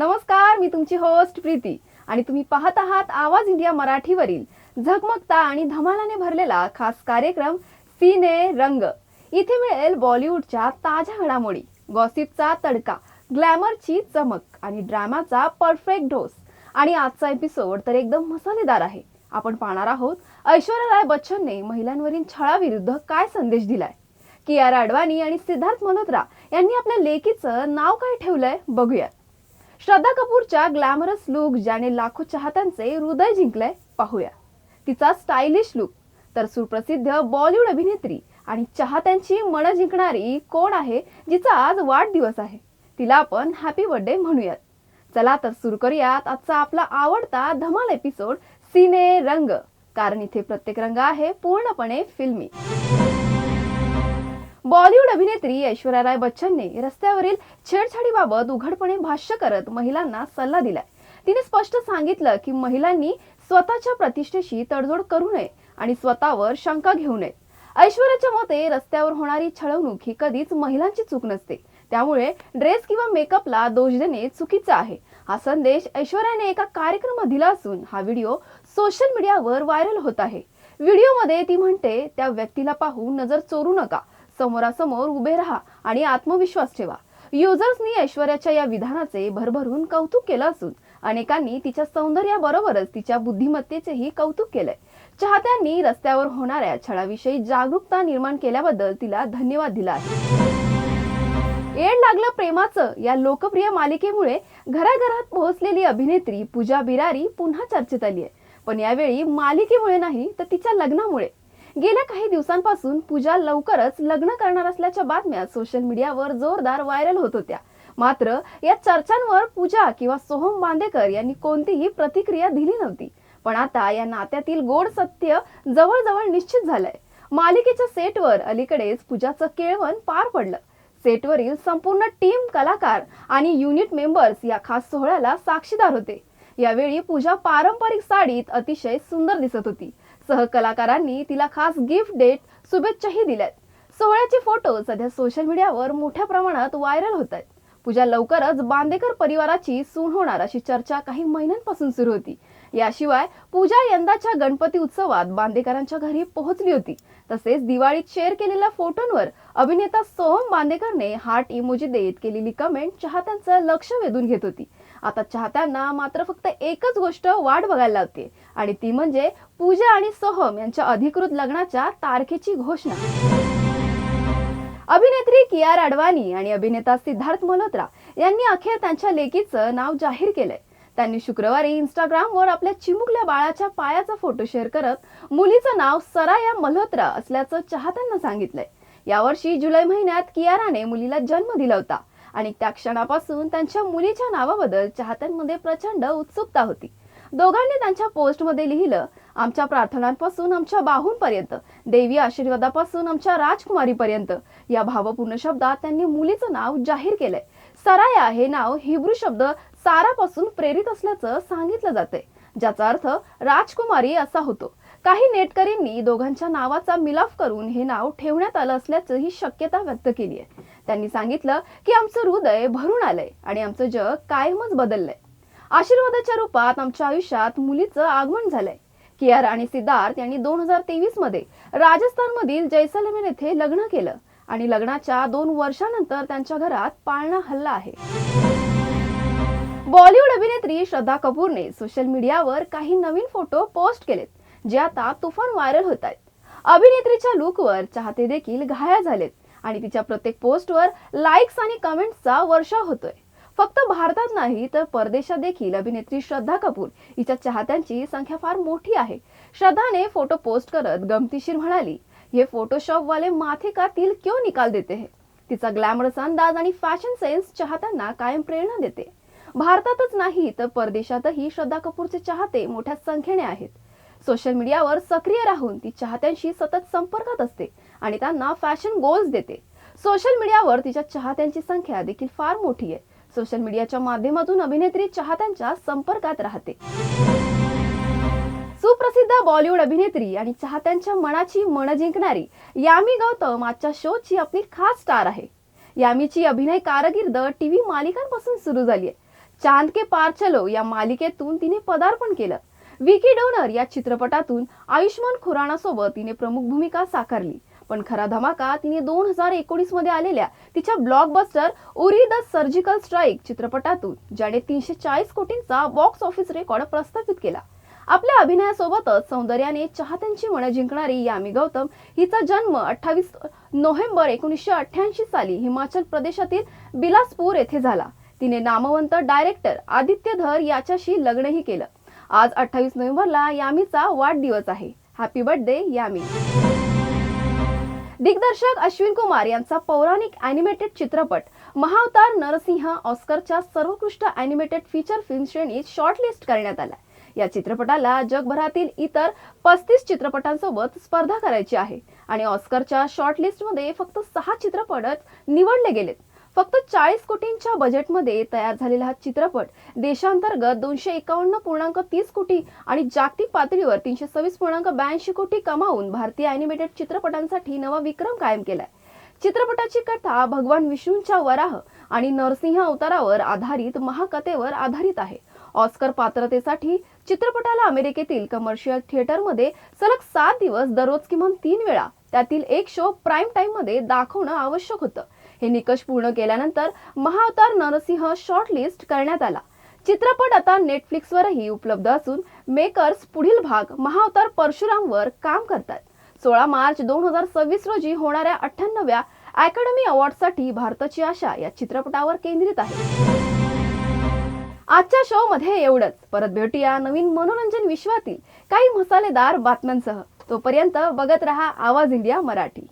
नमस्कार मी तुमची होस्ट प्रीती. आणि तुम्ही पाहत आहात आवाज इंडिया मराठीवरील झगमगता आणि धमालाने भरलेला खास कार्यक्रम सिने रंग. इथे मिळेल बॉलिवूडच्या ताज्या घडामोडी गॉसिपचा तडका ग्लॅमरची चमक आणि ड्रामाचा परफेक्ट डोस आणि आजचा एपिसोड तर एकदम मसालेदार आहे. आपण पाहणार आहोत ऐश्वर्या राय बच्चनने महिलांवरील छळाविरुद्ध काय संदेश दिलाय? कियारा अडवाणी आणि सिद्धार्थ मल्होत्रा यांनी आपल्या लेकीचं नाव काय ठेवलंय बघूयात. श्रद्धा कपूरच्या ग्लॅमरस लुक ज्याने लाखो चाहत्यांचे हृदय जिंकलंय पाहूया. तिचा स्टायलिश लुक तर सुप्रसिद्ध बॉलिवूड अभिनेत्री आणि चाहत्यांची मन जिंकणारी कोण आहे जिचा आज वाढदिवस आहे तिला आपण हॅपी बर्थडे म्हणूयात. चला तर सुरू करूयात आजचा आपला आवडता धमाल एपिसोड सिने रंग. कारण इथे प्रत्येक रंग आहे पूर्णपणे फिल्मी बॉलिवूड अभिनेत्री ऐश्वर्या राय बच्चनने रस्त्यावरील छेडछाडीबाबत उघडपणे भाष्य करत महिलांना सल्ला दिलाय. तिने स्पष्ट सांगितलं की महिलांनी स्वतःच्या प्रतिष्ठेशी तडजोड करू नये आणि स्वतःवर शंका घेऊ नये. ऐश्वर्याच्या मते रस्त्यावर होणारी छळवणूक ही कधीच महिलांची चूक नसते. त्यामुळे ड्रेस किंवा मेकअपला दोष देणे चुकीचं आहे. हा संदेश ऐश्वर्याने एका कार्यक्रमात दिला असून हा व्हिडिओ सोशल मीडियावर व्हायरल होत आहे. व्हिडिओमध्ये ती म्हणते त्या व्यक्तीला पाहून नजर चोरू नका. समोरासमोर उभे राहा आणि आत्मविश्वास ठेवा. युजर्सनी ऐश्वर्याच्या या विधानाचे भरभरून कौतुक केलं असून अनेकांनी तिच्या सौंदर्याबरोबरच तिच्या बुद्धिमत्तेचेही कौतुक केलंय. चाहत्यांनी रस्त्यावर होणाऱ्या छळाविषयी जागरूकता निर्माण केल्याबद्दल तिला धन्यवाद दिला आहे. येड लागलं प्रेमाचं या लोकप्रिय मालिकेमुळे घराघरात पोहोचलेली अभिनेत्री पूजा बिरारी पुन्हा चर्चेत आली आहे पण यावेळी मालिकेमुळे नाही तर तिच्या लग्नामुळे. गेल्या काही दिवसांपासून पूजा लवकरच लग्न करणार असल्याच्या बातम्या सोशल मीडियावर जोरदार व्हायरल होत होत्या. मात्र या चर्चांवर पूजा किंवा सोहम बांदेकर यांनी कोणतीही प्रतिक्रिया दिली नव्हती. पण आता या नात्यातील गोड सत्य जवळजवळ निश्चित झालंय. मालिकेच्या सेटवर अलीकडेच पूजाचं केळवण पार पडलं. सेटवरील संपूर्ण टीम कलाकार आणि युनिट मेंबर्स या खास सोहळ्याला साक्षीदार होते. यावेळी पूजा पारंपरिक साडीत अतिशय सुंदर दिसत होती. सहकलाकारांनी तिला खास गिफ्ट देत शुभेच्छाही दिल्यात. सोहळ्याचे फोटो सध्या सोशल मीडियावर मोठ्या प्रमाणात व्हायरल होत आहेत पूजा लवकरच बांदेकर परिवाराची सून होणार अशी चर्चा काही महिन्यांपासून सुरू होती. याशिवाय पूजा यंदाच्या गणपती उत्सवात बांदेकरांच्या घरी पोहोचली होती. तसेच दिवाळीत शेअर केलेल्या फोटोंवर अभिनेता सोहम बांदेकरने हार्ट इमोजी देत केलेली कमेंट चाहत्यांचं लक्ष वेधून घेत होती. आता चाहत्यांना मात्र फक्त एकच गोष्ट वाट बघायला लावते आणि ती म्हणजे पूजा आणि सोहम यांच्या अधिकृत लग्नाच्या तारखेची घोषणा. अभिनेत्री कियार अडवाणी आणि अभिनेता सिद्धार्थ मल्होत्रा यांनी अखेर त्यांच्या लेकीचं नाव जाहीर केलंय. त्यांनी शुक्रवारी इंस्टाग्रामवर आपल्या चिमुकल्या बाळाच्या पायाचा फोटो शेअर करत मुलीचं नाव सराया मल्होत्रा असल्याचं चाहत्यांना सांगितलंय. यावर्षी जुलै महिन्यात कियाराने मुलीला जन्म दिला होता आणि त्या क्षणापासून त्यांच्या मुलीच्या नावाबद्दल चाहत्यांमध्ये प्रचंड उत्सुकता होती. दोघांनी त्यांच्या पोस्टमध्ये लिहिलं आमच्या प्रार्थनांपासून आमच्या बाहूंपर्यंत देवी आशीर्वादापासून आमच्या राजकुमारीपर्यंत. या भावपूर्ण शब्दात त्यांनी मुलीचं नाव जाहीर केलंय. सराया हे नाव हिब्रू शब्द सारापासून प्रेरित असल्याचं सांगितलं जाते ज्याचा अर्थ राजकुमारी असा होतो. काही नेटकरींनी दोघांच्या नावाचा मिलाफ करून हे नाव ठेवण्यात आलं असल्याचं ही शक्यता व्यक्त केली आहे त्यांनी सांगितलं की आमचं हृदय भरून आलंय आणि आमचं जग कायमच बदललंय. आशीर्वादाच्या रूपात आमच्या आयुष्यात मुलीचं आगमन झालंय. कियार आणि सिद्धार्थ यांनी दोन हजार तेवीसमध्ये राजस्थानमधील जैसलमेर येथे लग्न केलं आणि लग्नाच्या दोन वर्षानंतर त्यांच्या घरात पाळणा हल्ला आहे. बॉलिवूड अभिनेत्री श्रद्धा कपूरने सोशल मीडियावर काही नवीन फोटो पोस्ट केलेत जे आता तुफान व्हायरल होत आहेत अभिनेत्रीच्या लुकवर चाहते देखील घाया झालेत आणि तिच्या प्रत्येक पोस्टवर लाईक्स आणि कमेंट्सचा वर्षा होतोय. फक्त भारतात नाही तर परदेशात देखील अभिनेत्री श्रद्धा कपूर हिच्या चाहत्यांची संख्या फार मोठी आहे. श्रद्धाने फोटो पोस्ट करत गमतीशीर म्हणाली हे फोटोशॉप वाले माथे का तिल क्यों निकाल देते है? तिचा ग्लॅमरस अंदाज आणि फॅशन सेन्स चाहत्यांना कायम प्रेरणा देते. भारतातच नाही तर परदेशातही श्रद्धा कपूरचे चाहते मोठ्या संख्येने आहेत. सोशल मीडियावर सक्रिय राहून ती चाहत्यांशी सतत संपर्कात असते आणि त्यांना फॅशन गोल्स देते. सोशल मीडियावर तिच्या चाहत्यांची संख्या देखील फार मोठी आहे. सोशल मीडियाच्या माध्यमातून अभिनेत्री चाहत्यांच्या संपर्कात राहते. सुप्रसिद्ध बॉलिवूड अभिनेत्री आणि चाहत्यांच्या मनाची मन जिंकणारी यामी गौतम आजच्या शोची आपली खास स्टार आहे. यामीची अभिनय कारकीर्द टीव्ही मालिकांपासून सुरू झाली आहे चांद के पार चलो या मालिकेतून तिने पदार्पण केलं. विकी डोनर या चित्रपटातून आयुष्मान खुराणासोबत तिने प्रमुख भूमिका साकारली. पण खरा धमाका तिने दोन हजार एकोणीसमध्ये आलेल्या तिच्या blockbuster Uri the surgical strike चित्रपटातून ज्याने तीनशे चाळीस कोटींचा बॉक्स ऑफिस रेकॉर्ड प्रस्थापित केला. आपल्या अभिनयासोबतच सौंदर्याने चाहत्यांची मनं जिंकणारी यामी गौतम हिचा जन्म अठ्ठावीस नोव्हेंबर एकोणीसशे अठ्ठ्याऐंशी साली हिमाचल प्रदेशातील बिलासपूर येथे झाला. तिने नामवंत डायरेक्टर आदित्य धर याच्याशी लग्नही केलं. आज अठ्ठावीस नोव्हेंबरला यामीचा वाढदिवस आहे. Happy birthday Yami. दिग्दर्शक अश्विन कुमार यांचा पौराणिक अॅनिमेटेड चित्रपट महावतार नरसिंह ऑस्करच्या सर्वोत्कृष्ट अॅनिमेटेड फीचर फिल्म श्रेणीत शॉर्टलिस्ट करण्यात आला या चित्रपटाला जगभरातील इतर पस्तीस चित्रपटांसोबत स्पर्धा करायची आहे आणि ऑस्करच्या शॉर्टलिस्टमध्ये फक्त सहा चित्रपटच निवडले गेलेत. फक्त चाळीस कोटींच्या बजेटमध्ये तयार झालेला हा चित्रपट देशांतर्गत दोनशे एकावन्न पूर्णांक तीस कोटी आणि जागतिक पातळीवर तीनशे सव्वीस पूर्णांक ब्याऐंशी कोटी कमावून भारतीय अॅनिमेटेड चित्रपटांसाठी नवा विक्रम कायम केलाय. चित्रपटाची कथा भगवान विष्णूंच्या वराह आणि नरसिंह अवतारावर आधारित महाकथेवर आधारित आहे. ऑस्कर पात्रतेसाठी चित्रपटाला अमेरिकेतील कमर्शियल थिएटरमध्ये सलग सात दिवस दररोज किमान तीन वेळा त्यातील एक शो प्राईम टाइममध्ये दाखवणं आवश्यक होतं. हे निकष पूर्ण केल्यानंतर महाअवतार नरसिंह शॉर्टलिस्ट करण्यात आला. चित्रपट आता नेटफ्लिक्सवरही उपलब्ध असून मेकर्स पुढील भाग महाअवतार परशुरामवर काम करतात. सोळा मार्च दोन हजार सव्वीस रोजी होणाऱ्या अठ्ठ्याण्णव्या अकॅडमी अवॉर्डसाठी भारताची आशा या चित्रपटावर केंद्रित आहे. आजच्या शो मध्ये एवढंच. परत भेटूया नवीन मनोरंजन विश्वातील काही मसालेदार बातम्यांसह. तोपर्यंत बघत रहा आवाज इंडिया मराठी.